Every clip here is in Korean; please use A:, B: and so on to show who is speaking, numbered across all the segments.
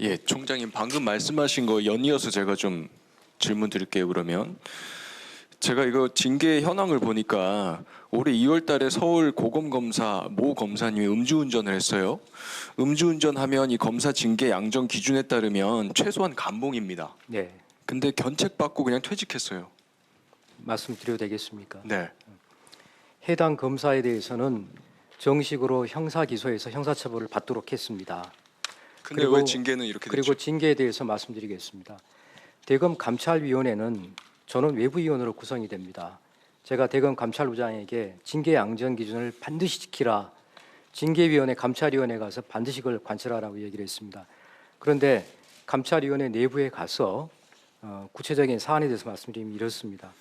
A: 예, 총장님 방금 말씀하신 거 연이어서 제가 좀 질문 드릴게요. 그러면 제가 이거 징계 현황을 보니까 올해 2월 달에 서울 고검 검사 모 검사님이 음주운전을 했어요. 음주운전하면 이 검사 징계 양정 기준에 따르면 최소한 감봉입니다.
B: 네,
A: 근데 견책 받고 그냥 퇴직했어요.
B: 말씀드려도 되겠습니까?
A: 네.
B: 해당 검사에 대해서는 정식으로 형사 기소해서 형사처벌을 받도록 했습니다.
A: 근데
B: 그리고-
A: 왜 징계는 이렇게
B: 그리고
A: 됐죠?
B: 징계에 대해서 말씀드리겠습니다. 대검 감찰위원회는 저는 외부위원으로 구성이 됩니다. 제가 대검 감찰부장에게 징계 양전 기준을 반드시 지키라. 징계위원회 감찰위원회 가서 반드시 그걸 관철하라고 얘기를 했습니다. 그런데 감찰위원회 내부에 가서 어, 구체적인 사안에 대해서 말씀드리면 이렇습니다.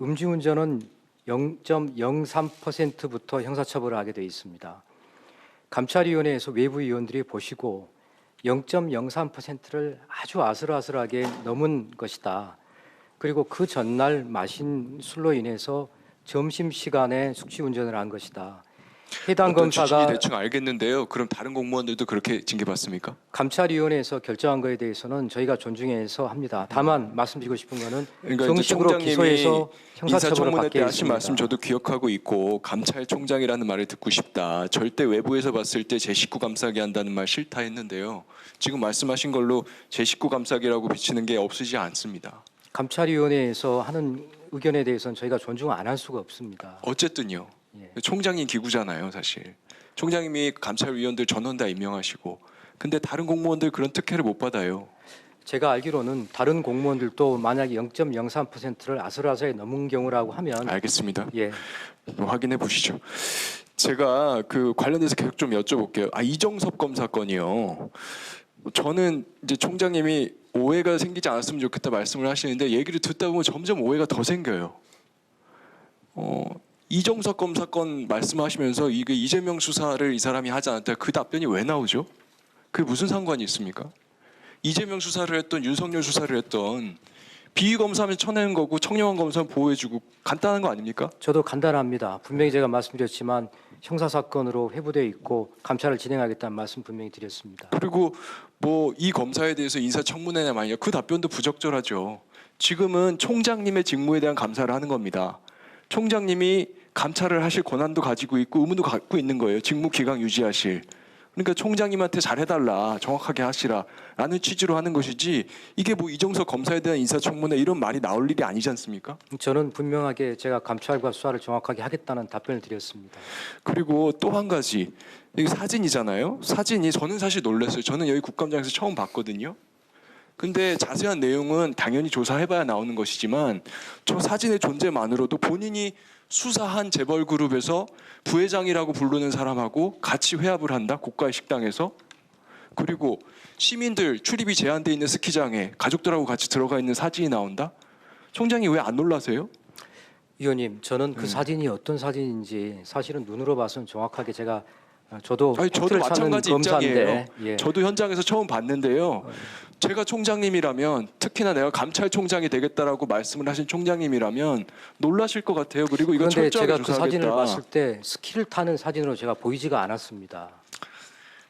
B: 음주운전은 0.03%부터 형사처벌을 하게 되어 있습니다. 감찰위원회에서 외부 위원들이 보시고 0.03%를 아주 아슬아슬하게 넘은 것이다. 그리고 그 전날 마신 술로 인해서 점심 시간에 숙취 운전을 한 것이다. 해당
A: 어떤 취지인지
B: 검사가
A: 대충 알겠는데요. 그럼 다른 공무원들도 그렇게 징계받습니까?
B: 감찰위원회에서 결정한 것에 대해서는 저희가 존중해서 합니다. 다만 말씀드리고 싶은 것은
A: 그러니까 이제
B: 정식으로
A: 총장님이
B: 기소해서 형사처벌을
A: 인사청문회
B: 받게
A: 때 하신
B: 했습니다.
A: 말씀 저도 기억하고 있고 감찰총장이라는 말을 듣고 싶다. 절대 외부에서 봤을 때 제 식구 감싸게 한다는 말 싫다 했는데요. 지금 말씀하신 걸로 제 식구 감싸기라고 비치는 게 없으지 않습니다.
B: 감찰위원회에서 하는 의견에 대해서는 저희가 존중 안 할 수가 없습니다.
A: 어쨌든요.
B: 예.
A: 총장님 기구잖아요, 사실. 총장님이 감찰위원들 전원 다 임명하시고 근데 다른 공무원들 그런 특혜를 못 받아요.
B: 제가 알기로는 다른 공무원들도 만약에 0.03%를 아슬아슬하게 넘은 경우라고 하면
A: 알겠습니다.
B: 예,
A: 뭐 확인해 보시죠. 제가 그 관련돼서 계속 좀 여쭤볼게요. 아 이정섭 검사 건이요. 저는 이제 총장님이 오해가 생기지 않았으면 좋겠다 말씀을 하시는데 얘기를 듣다 보면 점점 오해가 더 생겨요. 어 이정섭 검사 건 말씀하시면서 이게 이재명 수사를 이 사람이 하지 않았다 그 답변이 왜 나오죠? 그게 무슨 상관이 있습니까? 이재명 수사를 했던 윤석열 수사를 했던 비위 검사하면 쳐내는 거고 청렴한 검사는 보호해주고 간단한 거 아닙니까?
B: 저도 간단합니다. 분명히 제가 말씀드렸지만 형사 사건으로 회부되어 있고 감찰을 진행하겠다는 말씀 분명히 드렸습니다.
A: 그리고 뭐 이 검사에 대해서 인사청문회냐 마냐 그 답변도 부적절하죠. 지금은 총장님의 직무에 대한 감사를 하는 겁니다. 총장님이 감찰을 하실 권한도 가지고 있고 의무도 갖고 있는 거예요. 직무 기강 유지하실. 그러니까 총장님한테 잘해달라, 정확하게 하시라라는 취지로 하는 것이지 이게 뭐 이정석 검사에 대한 인사청문회 이런 말이 나올 일이 아니지 않습니까?
B: 저는 분명하게 제가 감찰과 수사를 정확하게 하겠다는 답변을 드렸습니다.
A: 그리고 또 한 가지 이게 사진이잖아요. 사진이 저는 사실 놀랐어요. 저는 여기 국감장에서 처음 봤거든요. 근데 자세한 내용은 당연히 조사해봐야 나오는 것이지만 저 사진의 존재만으로도 본인이 수사한 재벌 그룹에서 부회장이라고 부르는 사람하고 같이 회합을 한다 고가의 식당에서 그리고 시민들 출입이 제한돼 있는 스키장에 가족들하고 같이 들어가 있는 사진이 나온다. 총장이 왜 안 놀라세요?
B: 위원님, 저는 그
A: 음.
B: 사진이 어떤 사진인지 사실은 눈으로 봐서는 정확하게 제가 어, 저도
A: 아니 저도 마찬가지
B: 검사인데,
A: 입장이에요.
B: 예.
A: 저도 현장에서 처음 봤는데요. 제가 총장님이라면 특히나 내가 감찰총장이 되겠다라고 말씀을 하신 총장님이라면 놀라실 것 같아요. 그리고 이거
B: 그런데
A: 철저하게
B: 제가 그 사진을
A: 조사하겠다.
B: 봤을 때 스키를 타는 사진으로 제가 보이지가 않았습니다.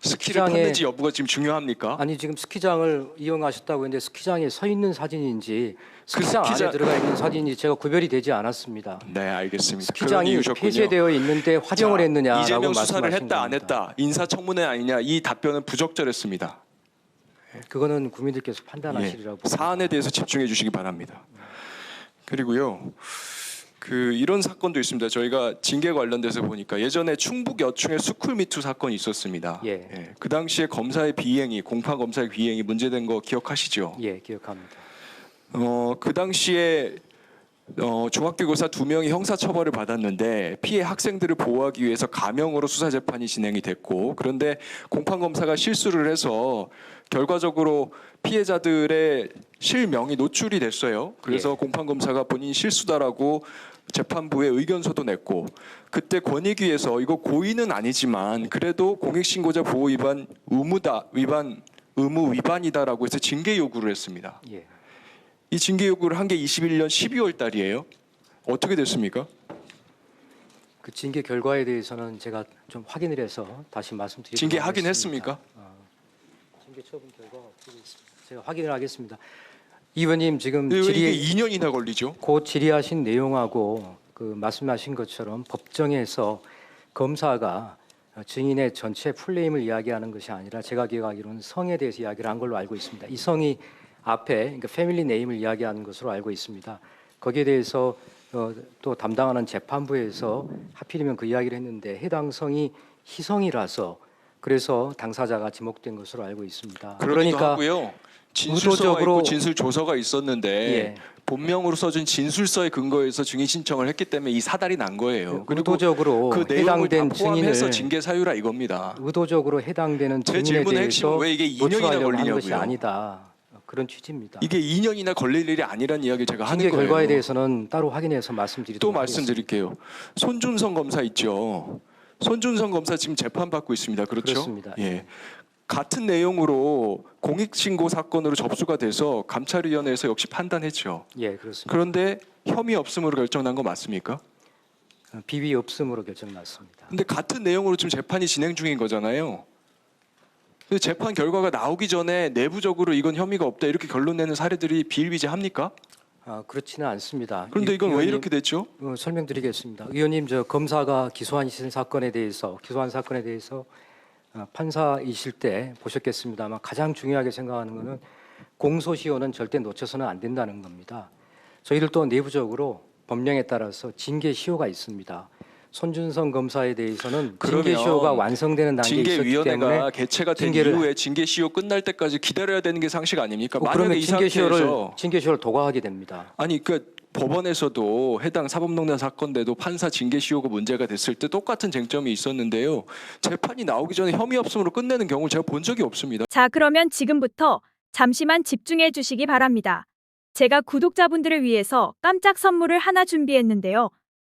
A: 스키를
B: 스키장에-
A: 탔는지 여부가 지금 중요합니까?
B: 아니 지금 스키장을 이용하셨다고 했는데 스키장에 서 있는 사진인지 스키장
A: 그 스키장-
B: 안에 들어가 있는 사진인지 제가 구별이 되지 않았습니다.
A: 네, 알겠습니다. 그런
B: 스키장이
A: 이유셨군요.
B: 폐쇄되어 있는데 활용을
A: 자,
B: 했느냐라고
A: 이재명 수사를
B: 말씀하신
A: 했다 안
B: 겁니다.
A: 했다 인사청문회 아니냐 이 답변은 부적절했습니다.
B: 그거는 국민들께서 판단하시리라고
A: 예. 사안에 대해서 집중해 주시기 바랍니다. 그리고요. 그 이런 사건도 있습니다. 저희가 징계 관련돼서 보니까 예전에 충북 여충의 스쿨미투 사건이 있었습니다.
B: 예.
A: 그 당시에 검사의 비행이 공파 검사의 비행이 문제된 거 기억하시죠?
B: 예, 기억합니다.
A: 어, 그 당시에 어, 중학교 교사 두 명이 형사처벌을 받았는데 피해 학생들을 보호하기 위해서 가명으로 수사 재판이 진행이 됐고 그런데 공판 검사가 실수를 해서 결과적으로 피해자들의 실명이 노출이 됐어요. 그래서
B: 예.
A: 공판 검사가 본인 실수다라고 재판부에 의견서도 냈고 그때 권익위에서 이거 고의는 아니지만 그래도 공익신고자 보호 위반 의무다 위반 의무 위반이다라고 해서 징계 요구를 했습니다.
B: 예.
A: 이 징계 요구를 한 게 21년 12월 달이에요. 어떻게 됐습니까?
B: 그 징계 결과에 대해서는 제가 좀 확인을 해서 다시 말씀드리도록
A: 징계 하긴
B: 하겠습니다.
A: 했습니까?
B: 어, 징계 처분 결과가 어떻게 있습니다. 제가 확인을 하겠습니다. 이 의원님 지금
A: 왜 이게
B: 질의
A: 2년이나 걸리죠?
B: 고 질의하신 내용하고 그 말씀하신 것처럼 법정에서 검사가 증인의 전체 풀네임을 이야기하는 것이 아니라 제가 기억하기로는 성에 대해서 이야기를 한 걸로 알고 있습니다. 이 성이 앞에 그러니까 패밀리 네임을 이야기하는 것으로 알고 있습니다. 거기에 대해서 어, 또 담당하는 재판부에서 하필이면 그 이야기를 했는데 해당 성이 희성이라서 그래서 당사자가 지목된 것으로 알고 있습니다. 그러니까
A: 하고요. 있고 진술 조서가 있었는데
B: 예.
A: 본명으로 써준 진술서에 근거해서 증인 신청을 했기 때문에 이 사달이 난 거예요. 그리고
B: 의도적으로
A: 그
B: 해당된 증인을
A: 징계 사유라 이겁니다.
B: 의도적으로 해당되는
A: 제
B: 증인에 대해서
A: 왜 이게 2년이나
B: 노출하려고 하는 것이
A: 걸리냐고요.
B: 아니다. 그런 취지입니다.
A: 이게 2년이나 걸릴 일이 아니라는 이야기를 제가 하는
B: 징계
A: 거예요.
B: 결과에 대해서는 따로 확인해서 말씀드리도록
A: 또. 말씀드릴게요. 손준성 검사 있죠. 손준성 검사 지금 재판 받고 있습니다. 그렇죠?
B: 그렇습니다.
A: 예. 같은 내용으로 공익신고 사건으로 접수가 돼서 감찰위원회에서 역시 판단했죠.
B: 예, 그렇습니다.
A: 그런데 혐의 없음으로 결정난 거 맞습니까?
B: 어, 비위 없음으로 결정났습니다.
A: 근데 같은 내용으로 지금 재판이 진행 중인 거잖아요. 근데 재판 결과가 나오기 전에 내부적으로 이건 혐의가 없다 이렇게 결론 내는 사례들이 비일비재합니까?
B: 아, 그렇지는 않습니다.
A: 그런데 이건 왜
B: 의원님,
A: 이렇게 됐죠?
B: 어, 설명드리겠습니다. 의원님, 저 검사가 기소하신 사건에 대해서 기소한 사건에 대해서 어, 판사이실 때 보셨겠습니다만 가장 중요하게 생각하는 것은 공소시효는 절대 놓쳐서는 안 된다는 겁니다. 저희들 또 내부적으로 법령에 따라서 징계 시효가 있습니다. 손준성 검사에 대해서는 징계
A: 그러면
B: 시효가 완성되는 단계에 있었기
A: 징계위원회가
B: 때문에
A: 개최가 된
B: 징계를-
A: 이후에 징계 시효 끝날 때까지 기다려야 되는 게 상식 아닙니까?
B: 어,
A: 만약에
B: 그러면
A: 이
B: 징계 시효를
A: 상태에서
B: 징계 시효를 도과하게 됩니다.
A: 아니 그 법원에서도 해당 사법농단 사건대도 판사 징계 시효가 문제가 됐을 때 똑같은 쟁점이 있었는데요. 재판이 나오기 전에 혐의 없음으로 끝내는 경우 제가 본 적이 없습니다.
C: 자, 그러면 지금부터 잠시만 집중해 주시기 바랍니다. 제가 구독자분들을 위해서 깜짝 선물을 하나 준비했는데요.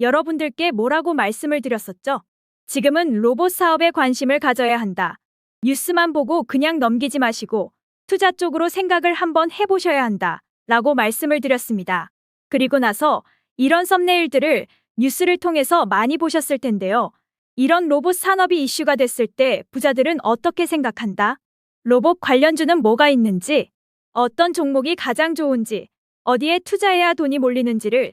C: 여러분들께 뭐라고 말씀을 드렸었죠? 지금은 로봇 사업에 관심을 가져야 한다. 뉴스만 보고 그냥 넘기지 마시고 투자 쪽으로 생각을 한번 해보셔야 한다. 라고 말씀을 드렸습니다. 그리고 나서 이런 썸네일들을 뉴스를 통해서 많이 보셨을 텐데요. 이런 로봇 산업이 이슈가 됐을 때 부자들은 어떻게 생각한다? 로봇 관련주는 뭐가 있는지, 어떤 종목이 가장 좋은지, 어디에 투자해야 돈이 몰리는지를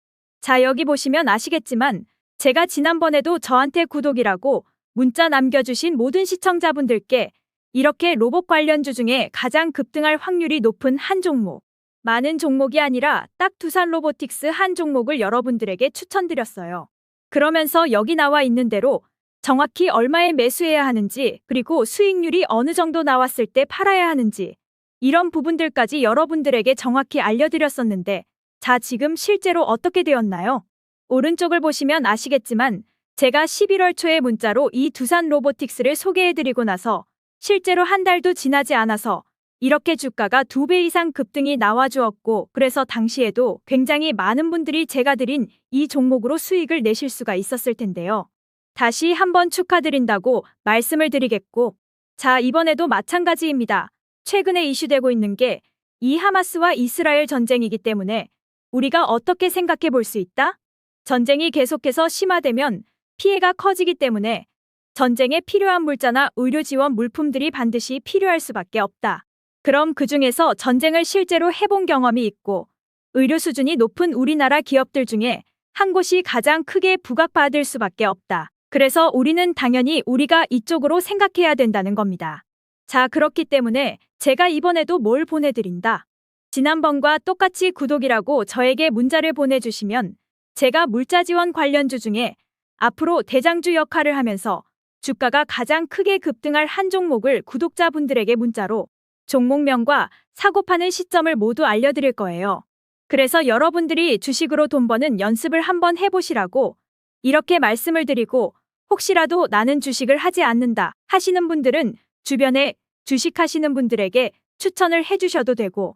C: 자, 여기 보시면 아시겠지만, 제가 지난번에도 저한테 구독이라고 문자 남겨주신 모든 시청자분들께 이렇게 로봇 관련주 중에 가장 급등할 확률이 높은 한 종목, 많은 종목이 아니라 딱 두산 로보틱스 한 종목을 여러분들에게 추천드렸어요. 그러면서 여기 나와 있는 대로 정확히 얼마에 매수해야 하는지, 그리고 수익률이 어느 정도 나왔을 때 팔아야 하는지, 이런 부분들까지 여러분들에게 정확히 알려드렸었는데, 자, 지금 실제로 어떻게 되었나요? 오른쪽을 보시면 아시겠지만, 제가 11월 초에 문자로 이 두산 로보틱스를 소개해드리고 나서, 실제로 한 달도 지나지 않아서, 이렇게 주가가 두 배 이상 급등이 나와주었고, 그래서 당시에도 굉장히 많은 분들이 제가 드린 이 종목으로 수익을 내실 수가 있었을 텐데요. 다시 한번 축하드린다고 말씀을 드리겠고, 자, 이번에도 마찬가지입니다. 최근에 이슈되고 있는 게 이 하마스와 이스라엘 전쟁이기 때문에 우리가 어떻게 생각해 볼 수 있다? 전쟁이 계속해서 심화되면 피해가 커지기 때문에 전쟁에 필요한 물자나 의료 지원 물품들이 반드시 필요할 수밖에 없다. 그럼 그 중에서 전쟁을 실제로 해본 경험이 있고 의료 수준이 높은 우리나라 기업들 중에 한 곳이 가장 크게 부각받을 수밖에 없다. 그래서 우리는 당연히 우리가 이쪽으로 생각해야 된다는 겁니다. 자, 그렇기 때문에 제가 이번에도 뭘 보내드린다. 지난번과 똑같이 구독이라고 저에게 문자를 보내주시면 제가 물자 지원 관련주 중에 앞으로 대장주 역할을 하면서 주가가 가장 크게 급등할 한 종목을 구독자분들에게 문자로 종목명과 사고 파는 시점을 모두 알려드릴 거예요. 그래서 여러분들이 주식으로 돈 버는 연습을 한번 해보시라고 이렇게 말씀을 드리고 혹시라도 나는 주식을 하지 않는다 하시는 분들은 주변에 주식하시는 분들에게 추천을 해주셔도 되고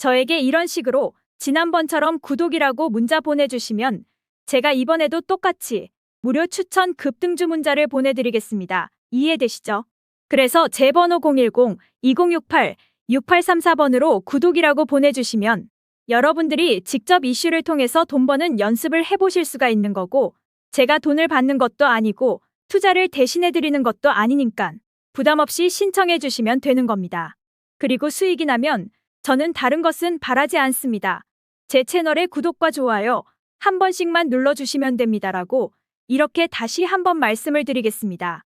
C: 저에게 이런 식으로 지난번처럼 구독이라고 문자 보내주시면 제가 이번에도 똑같이 무료 추천 급등주 문자를 보내드리겠습니다. 이해되시죠? 그래서 제 번호 010-2068-6834번으로 구독이라고 보내주시면 여러분들이 직접 이슈를 통해서 돈 버는 연습을 해보실 수가 있는 거고 제가 돈을 받는 것도 아니고 투자를 대신해드리는 것도 아니니까 부담 없이 신청해 주시면 되는 겁니다. 그리고 수익이 나면 저는 다른 것은 바라지 않습니다. 제 채널의 구독과 좋아요 한 번씩만 눌러주시면 됩니다라고 이렇게 다시 한번 말씀을 드리겠습니다.